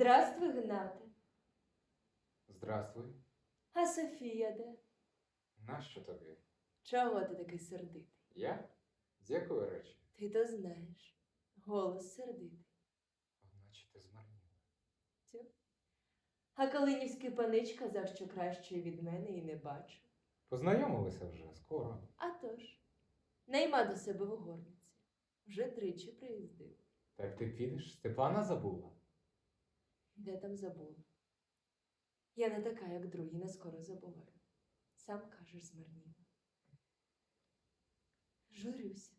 Здравствуй, Гнате. Здравствуй. А Софія де? Нащо тобі? Чого ти такий сердитий? Я? З якої речі? Ти то знаєш. Голос сердитий. Одначе ти змарніла. Тю. А Калинівський панич казав, що кращої від мене і не бачу. Познайомилися вже скоро. А тож, найма до себе в горниці. Вже тричі приїздив. Так ти підеш? Степана забула? Де там забула? Я не така, як другі, не скоро забуваю. Сам кажеш, змарніла. Журюся.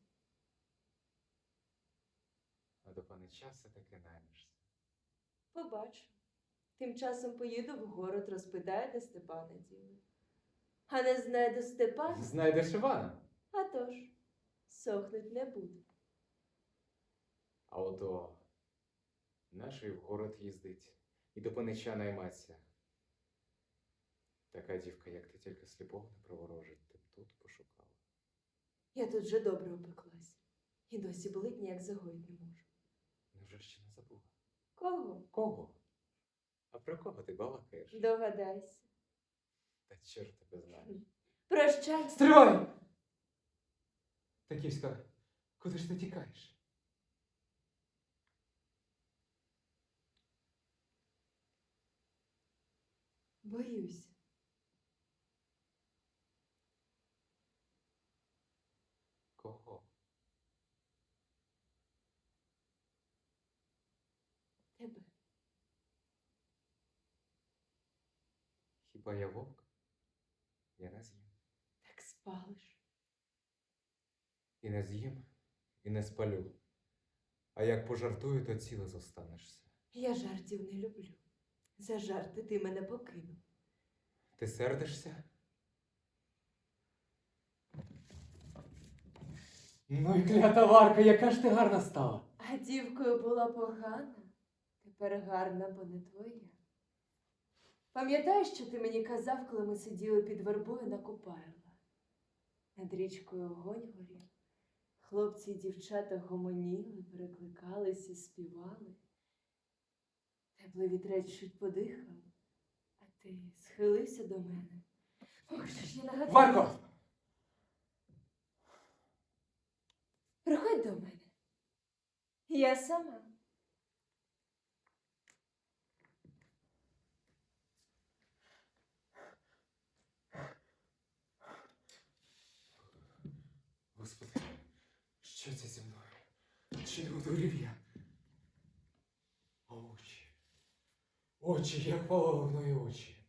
А до панича все-таки наймешся. Побачу. Тим часом поїду в город, розпитаю, де Степана діли. А не знайду Степана, Знайдеш Івана. а тож, сохнуть не буду. А ото наший в город їздить і до панича найматься. Така дівка, як ти, тільки сліпого не приворожить, ти б тут пошукала. Я тут вже добре опеклась. І досі болить ніяк загоїть не можу. Невже ще не забула? Кого? Кого? А про кого ти балакаєш? Догадайся. Та чорт тебе знає. Прощай. Стривай! Таківська, куди ж ти тікаєш? Боюся. Кого? Тебе. Хіба я вовк? Я не з'їм. Так спалиш. І не з'їм, і не спалю. А як пожартую, то ціле зостанешся. Я жартів не люблю. За жарти ти мене покинув. Ти сердишся? Ну і клята Варка, яка ж ти гарна стала. А дівкою була погана, тепер гарна, бо не твоя. Пам'ятаєш, що ти мені казав, коли ми сиділи під вербою на Купайла? Над річкою огонь горів. Хлопці і дівчата гомоніли, перекликалися, співали. Теплий вітрець чуть подихав, а ти схилився до мене. Ох, що ж я нагадала. Варко! Приходь до мене. Я сама. Господи, що це зі мною? Чи не одурів я? Очі. Очі, як половної очі.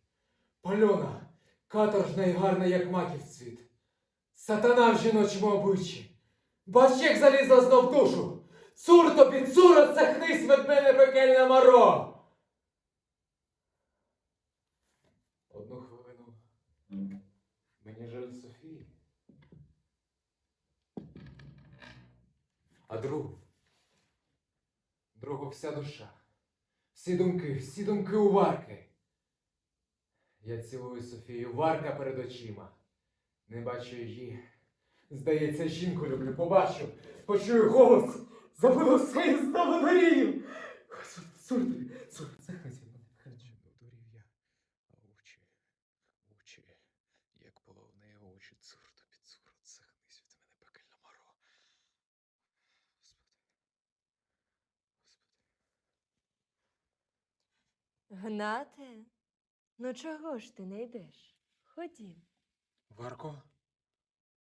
Пальона, каторжна і гарна, як маків цвіт. Сатана в жіночому обличчі. Бач, як залізла знов душу. Цур тобі, цура, цахнись від мене пекельне маро. Одну хвилину. Мені жаль Софії. А другу. Другу вся душа. Всі думки, всі думки у Варки. Я цілую Софію, Варка перед очима. Не бачу її. Здається, жінку люблю, побачу, почую голос, забуду все і знову дорію. Господи, цур тобі, цур, захваті мене. Чи не одурів я, а очі, очі, як половне очі, цур тобі, цур, отсахнись від мене пекельна маро. Господи, Гнате, ну чого ж ти не йдеш? Ходім. Варко?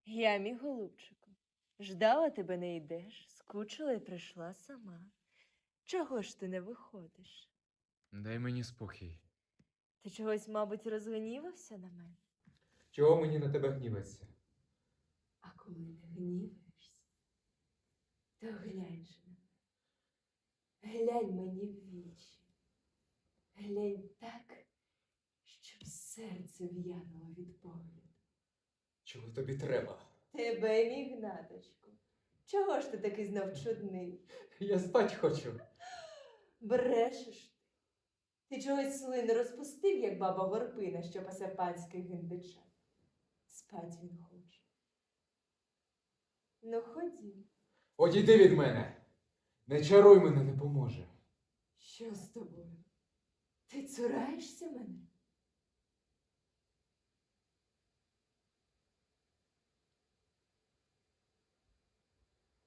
Я, мій голубчику, ждала тебе не йдеш, скучила і прийшла сама. Чого ж ти не виходиш? Дай мені спокій. Ти чогось, мабуть, розгнівався на мене? Чого мені на тебе гніватися? А коли не гніваєшся, то глянь же на мене. Глянь мені в вічі. Глянь так, щоб серце в'януло від погляду. Чого тобі треба? Тебе, мій гнаточку. Чого ж ти такий знов чудний? Я спать хочу. Брешеш ти. Ти чогось слини розпустив, як баба горпина, що пасе панських гиндичат. Спать він хоче. Ну, ходім. Одійди від мене. Не чаруй мене, не поможе. Що з тобою? Ти цураєшся мене?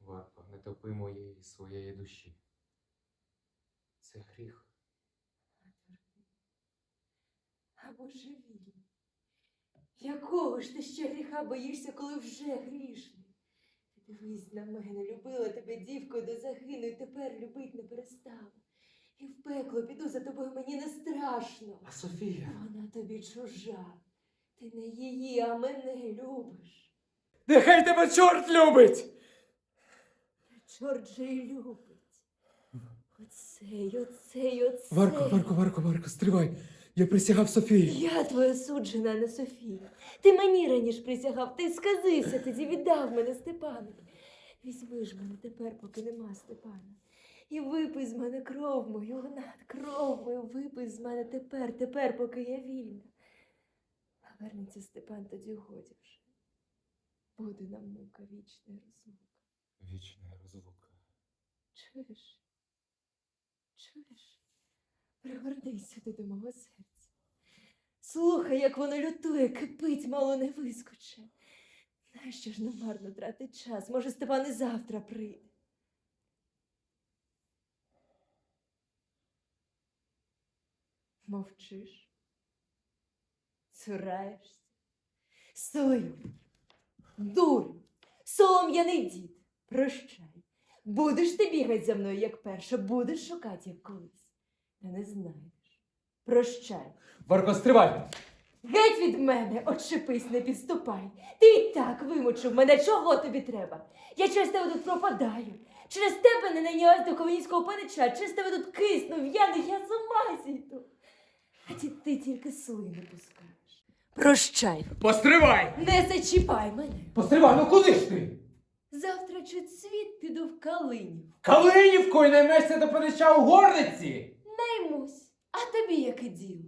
Варко, не топи моєї своєї душі. Це гріх. А божевільний. Якого ж ти ще гріха боїшся, коли вже грішний? Ти дивись на мене, любила тебе дівкою до загину, і тепер любить не перестала. І в пекло піду за тобою, мені не страшно. А Софія? Вона тобі чужа. Ти не її, а мене любиш. Нехай тебе чорт любить! Чорт же й любить. Оцей, оцей, оцей. Варко, Варко, Варко, Варко, стривай. Я присягав Софії. Я твоя суджена, не Софія. Ти мені раніше присягав, ти сказився, тоді віддав мене Степанові. Візьми ж мене тепер, поки нема Степана. І випий з мене кров мою, Гнат, кров мою, випий з мене тепер, тепер, поки я вільна. А вернеться Степан, тоді годі вже. Буде нам мука вічна розлука. Вічна розлука. Чуєш? Чуєш? Пригорнись сюди до мого серця. Слухай, як воно лютує, кипить, мало не вискоче. Нащо ж намарно тратить час? Може, Степан і завтра прийде. Мовчиш? Цураєшся? Стою. Дурю, солом'яний дід, прощай. Будеш ти бігать за мною, як перша, будеш шукати, як колись. Та не знайдеш. Прощай. Варко, стривай! Геть від мене, отшипись, не підступай. Ти і так вимучив мене, чого тобі треба? Я через тебе тут пропадаю. Через тебе не найнялась до комуністського панича, через тебе тут кисну, в'яну, я з ума зійду. А ті ти тільки слини пускаєш. Прощай, Постривай! не зачіпай мене. Постривай, ну куди ж ти? Завтра чуть світ піду в Калинів. Калинівкою наймешся до панича у горниці! Наймусь, а тобі яке діло?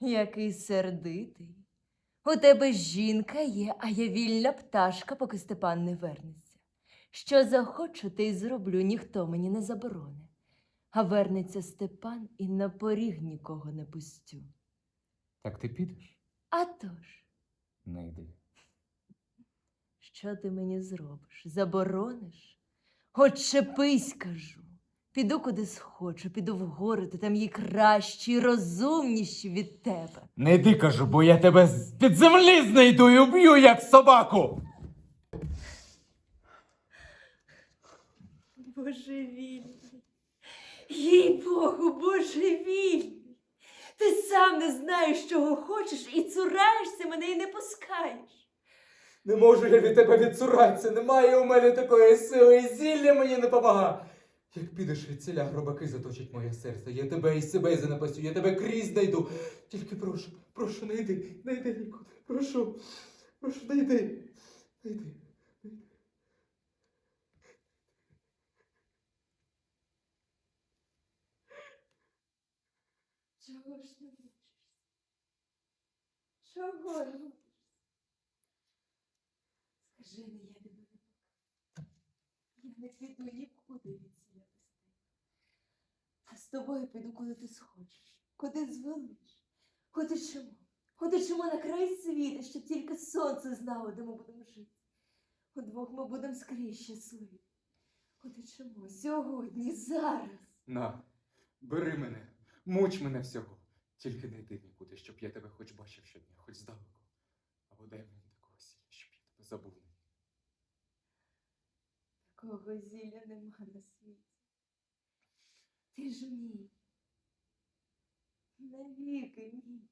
Який сердитий. У тебе жінка є, а я вільна пташка, поки Степан не вернеться. Що захочу, те й зроблю, ніхто мені не забороне. А вернеться Степан і на поріг нікого не пустю. Так ти підеш? А тож, Не йди. що ти мені зробиш? Заборониш? Отчепись, кажу. Піду куди схочу, піду в гори, та там є кращі, розумніші від тебе. Не йди, кажу, бо я тебе з-під землі знайду і уб'ю, як собаку! Божевільний. Їй Богу, божевільний. Ти сам не знаєш, чого хочеш, і цураєшся мене і не пускаєш. Не можу я від тебе відцуратися, немає у мене такої сили, і зілля мені не помага. Як підеш від ціля, гробаки заточить моє серце. Я тебе і себе занапастю, я тебе крізь знайду. Тільки прошу, прошу, не йди, не йди нікуди. Прошу, прошу, не йди. Не йди. Чого ж не мучишся? Чого робиш? Скажи не, я не покажу. Я не піду нікуди від без. А з тобою піду, куди ти схочеш, куди звелиш, куди чому, куди чому на край світу, щоб тільки сонце знало, де ми будемо жити. Удвох ми будемо скрізь щасливі. Куди чому? Сьогодні, зараз. На, бери мене, муч мене всього. Тільки не йди нікуди, щоб я тебе хоч бачив щодня, хоч здалеку. Або дай мені такого сілля, щоб я тебе забув. Такого зілля нема на світі. Ти ж мій. Навіки мій.